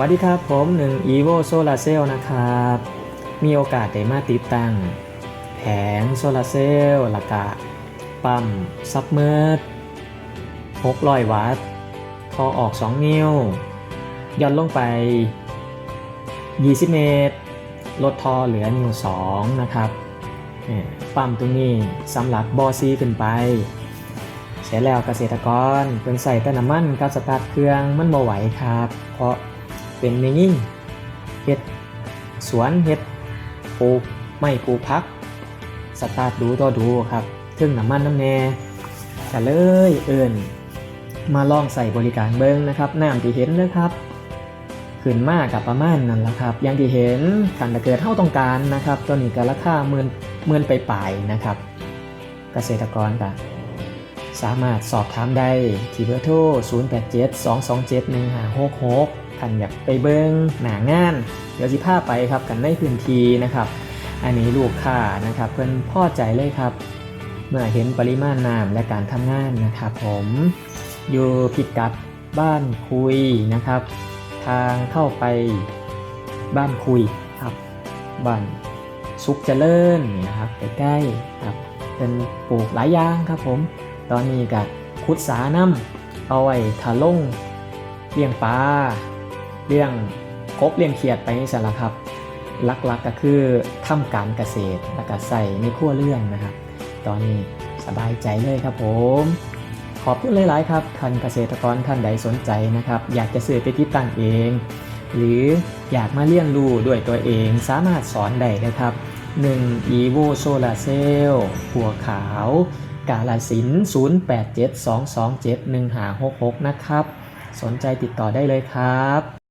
วัสดีครับ ผมหนึ่ง evo solar cell นะครับ มีโอกาสได้มาติดตั้ง แผงโซลาร์เซลล์ล้วก็ปั๊ม ซับเมอร์600 วัตต์ทอออก 2 นิ้ว ย่อนลงไป 20 เมตร ลดทอเหลือนิ้ว 2 นะครับ ปั๊มตรงนี้สำหรับบอซีขึ้นไปเสร็จแล้วเกษตรกรเพิ่นใส่แต่น้ำมันกับสตาร์ทเครื่องมันบ่ไหวครับ เพราะ เป็นไม่ยิ่งเฮ็ดสวนเฮ็ดปลูกไม่ปลูกพัก สตาร์ทดูต่อดูครับถึงน้ำมันน้ำแน่ก็เลยเอิญมาลองใส่บริการเบิ้งนะครับน้ำที่เห็นนะครับขึ้นมากกับประมาณนั้นแหละครับ อย่างที่เห็นขันตะเกิดเท่าต้องการนะครับตัวนี้ก็ราคาหมื่นหมื่นไปปลายนะครับ เกษตรกรก็ สามารถสอบถามได้ที่เบอร์โทร 0872271566ท่านอยากไปเบิ้งหนางาน เดี๋ยวสิพาไปครับกันในพื้นที่นะครับ อันนี้ลูกค้านะครับ เพิ่นพ่อใจเลยครับ เมื่อเห็นปริมาณน้ำและการทำงานนะครับผมอยู่พิกัดบ้านคุยนะครับ ทางเข้าไปบ้านคุยครับบ้านสุขเจริญนะครับใกล้ๆครับเป็นปลูกหลายอย่างครับผม ตอนนี้กับขุดสาน้ำเอาไว้ทาลงเลี้ยงปลาเลี้ยงกบเลี้ยงเขียดไปนี่สละครับหลักๆกก็คือทำการเกษตรแล้วก็ใส่ในครัวเรื่องนะครับ ตอนนี้สบายใจเลยครับผม ขอบคุณหลาย ๆ ครับท่านเกษตรกรท่านใดสนใจนะครับ อยากจะซื้อไปติดตั้งเอง หรืออยากมาเรียนรู้ด้วยตัวเองสามารถสอนได้นะครับ 1 evo solar cell หัวขาว กาลสิน 0872271566 นะครับ สนใจติดต่อได้เลยครับ